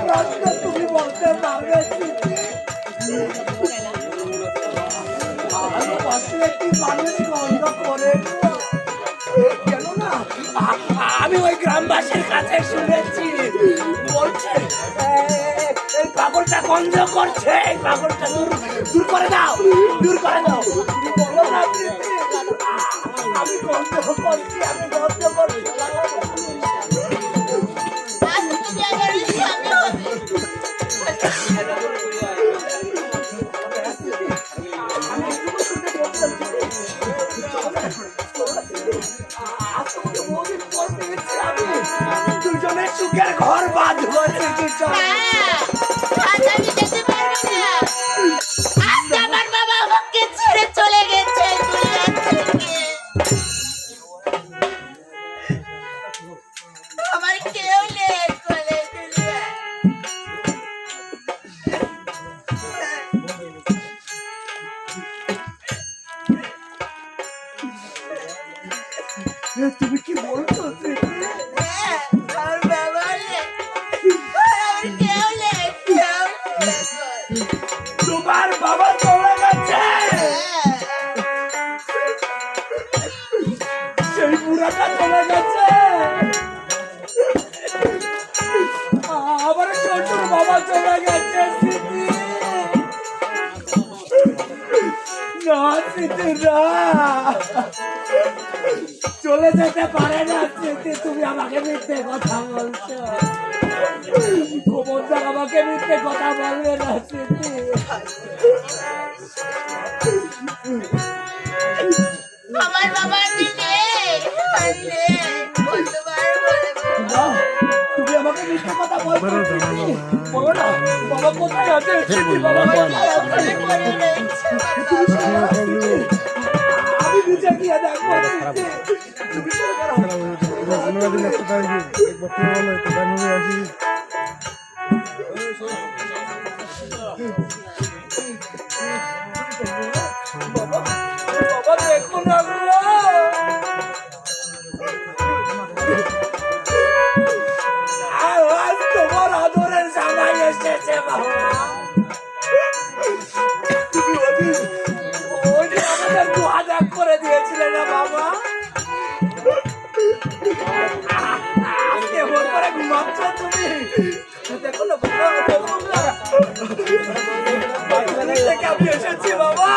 প্রশ্ন তুমি বলতে করে আমি ওই গ্রামবাসীর কাছে শুনেছি, বলছে, "এ- এই পাগলটা গন্ধ করছে, এই পাগলটা দূর দূর করে দাও, দূর করে দাও। আমি গন্ধ করছি, আমি চলে যেতে পারে না, স্মৃতি, তুমি আমাকে মিথ্যে কথা বলছো। গোবরদার আমাকে মিথ্যে কথা বলবে না, স্মৃতি। আমার বাবা মিথ্যে কথা স্মৃতি। বলো না বাবা কোথায় চলে করে দিয়েছিলে না বাবা কেমন করে ঘুমাচ্ছ তুমি বাবা আমি এসেছি বাবা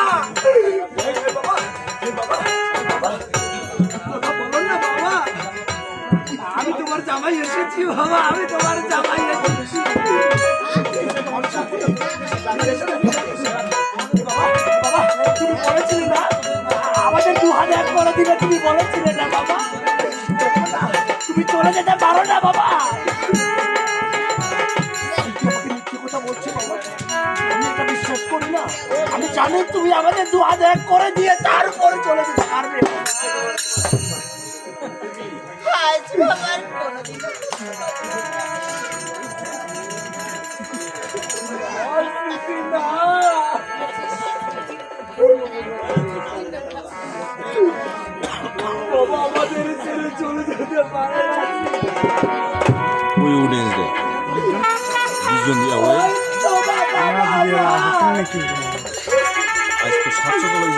আমি তোমার জামাই এসেছি বাবা, আমি তোমার জামাই এসেছি। তুমি যেতে পারো না, বাবা। আমি জানি তুমি আমাদের দু হাজার করে দিয়ে তারপরে চলে যেতে পারবে। নাকি আজ সাতশো তো লোক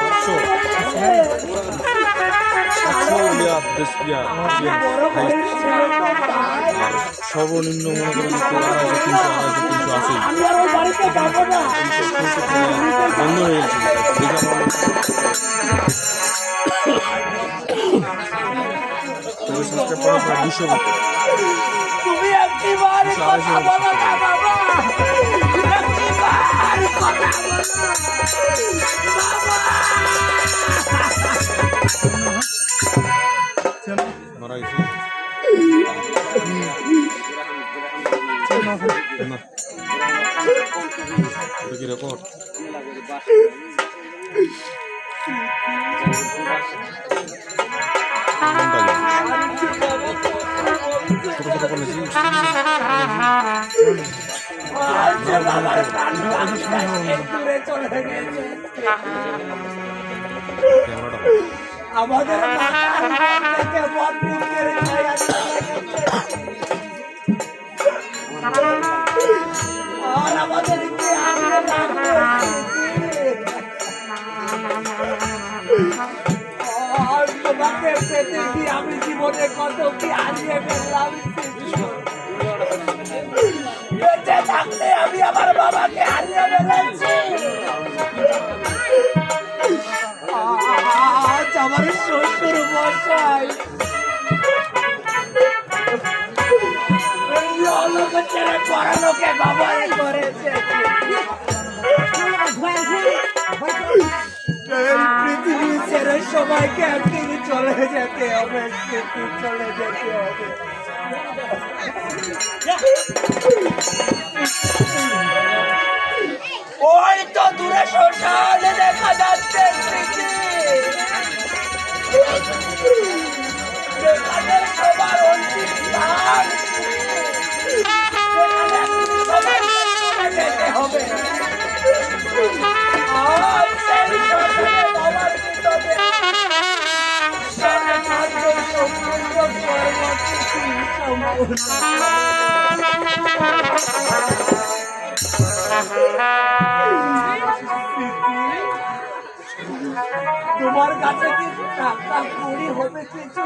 সাতশো। সাতশো ইয়া বেশ ইয়া সর্বনিম্ন মনে করেন আড়াইশো তিনশো আড়াইশো বন্ধ হয়ে গেছে। দুশো তুমি একটিবার কথা বলো না বাবা। রেকর্ড ছোট ছোট আজ বাবার প্রাণ দূরে চলে গেছে আমাদের আর আমাদেরকে আমরা আমি জীবনে কত কি আজকে ফেললাম ছেড়ে পড়ানোকে বাবাই করেছে। পৃথিবী ছেড়ে সবাইকে একদিন চলে যেতে হবে চলে যেতে হবে। ওই তো দূরে শ্মশানে দেখা যাচ্ছে। যেখানে সবার অন্তিম স্থান যেখানে যেতে হবে আজ সেই শ্মশানে বাবার মৃতদেহ সম্পূর্ণ তোমার কাছে কি টাকা কুড়ি হবে কিছু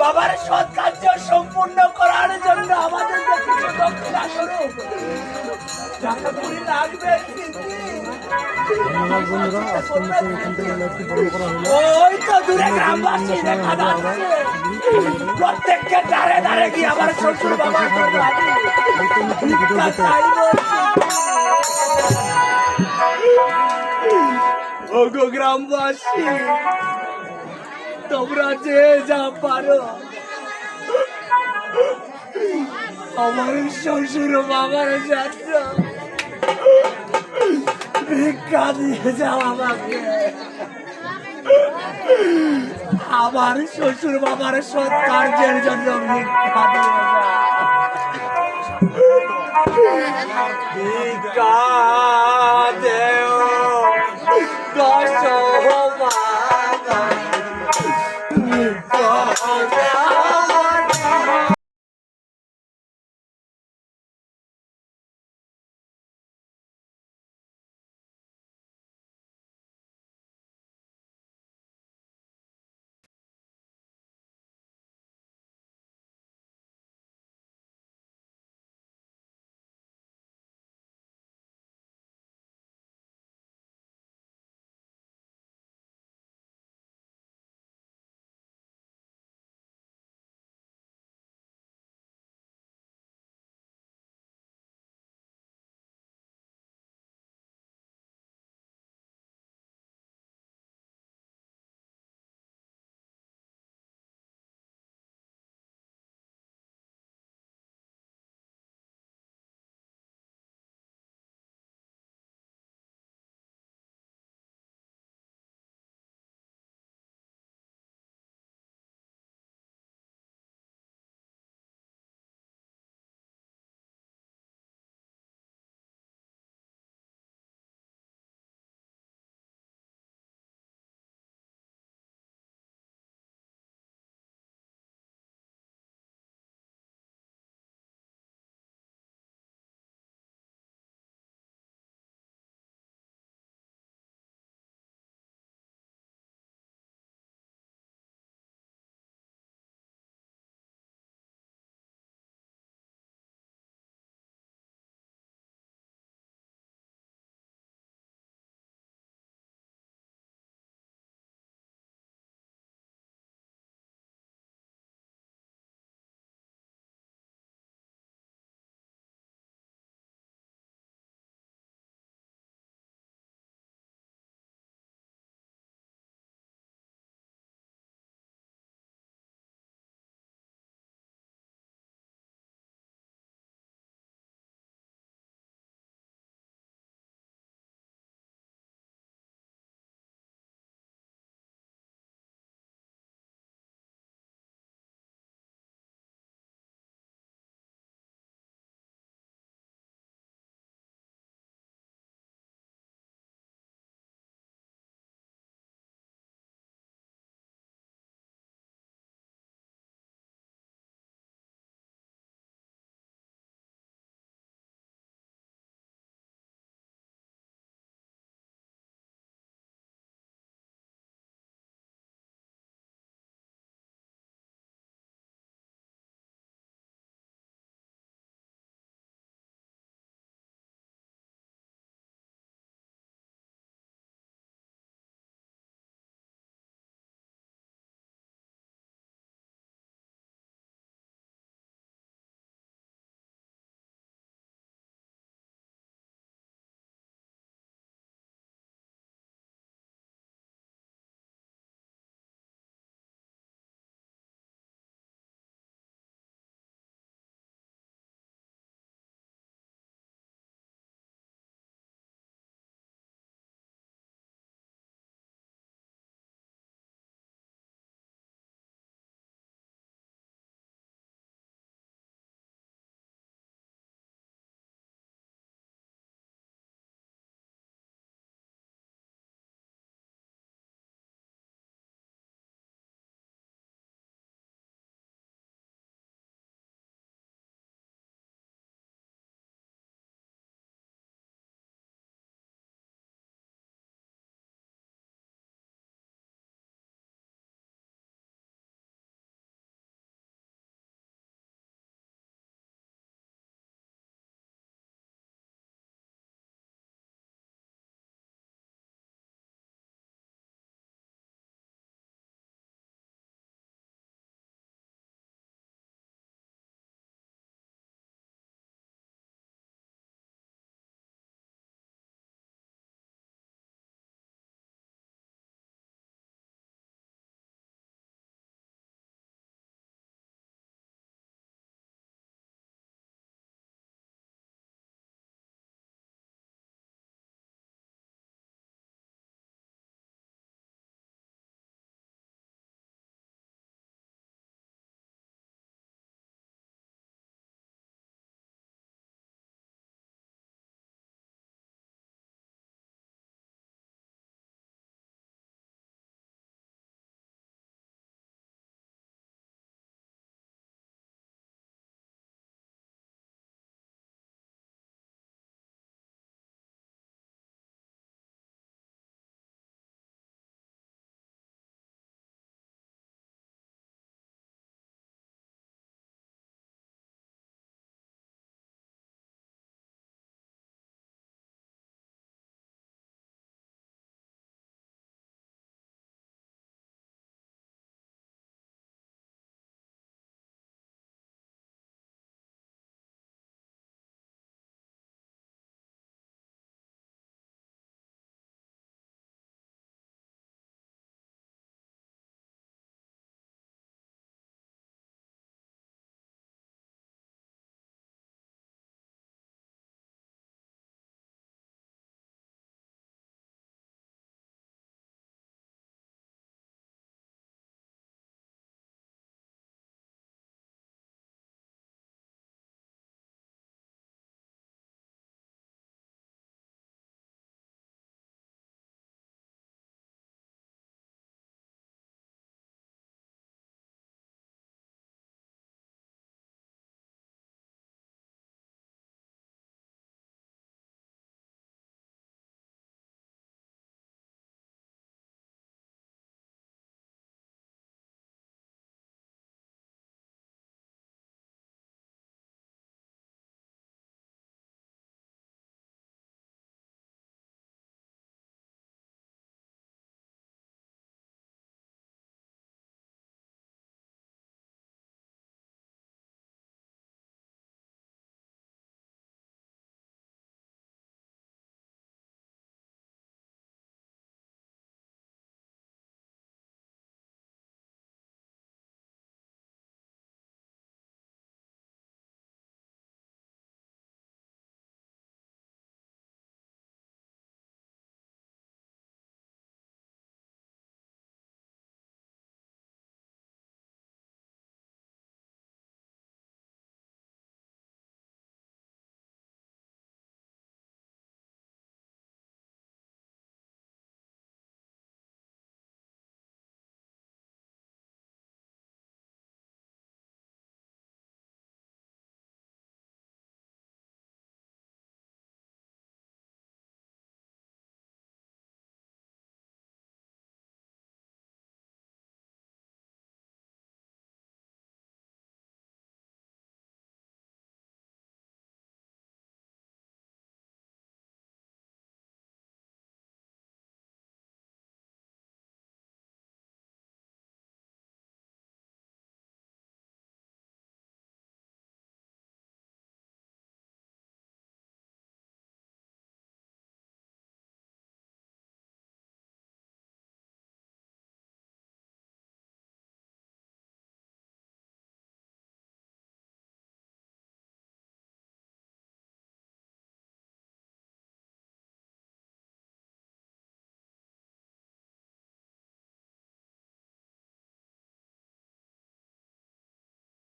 বাবার সৎ কার্য সম্পূর্ণ করার জন্য আমাদের কিছু দক্ষিণা স্বরূপ। টাকা কুড়ি লাগবে স্মৃতি। ধন্যবাদ বন্ধুরা আজকের মতো এখান থেকে লাইভটি বন্ধ করা হলো। ওই তো দূরে গ্রামবাসী দেখা যাচ্ছে। প্রত্যেককে দাঁড়ে দাঁড়ে গিয়ে আবার শ্বশুর বাবার নতুন নতুন ভিডিও ভিক্ষা ওগো গ্রামবাসী তোমরা যে যা পারো। আমার শ্বশুর বাবার জন্য ভিক্ষা দিয়ে যাও আমাকে আমার শ্বশুর বাবার সৎ কার্যের জন্য ভিক্ষা দিয়ে ভিক্ষা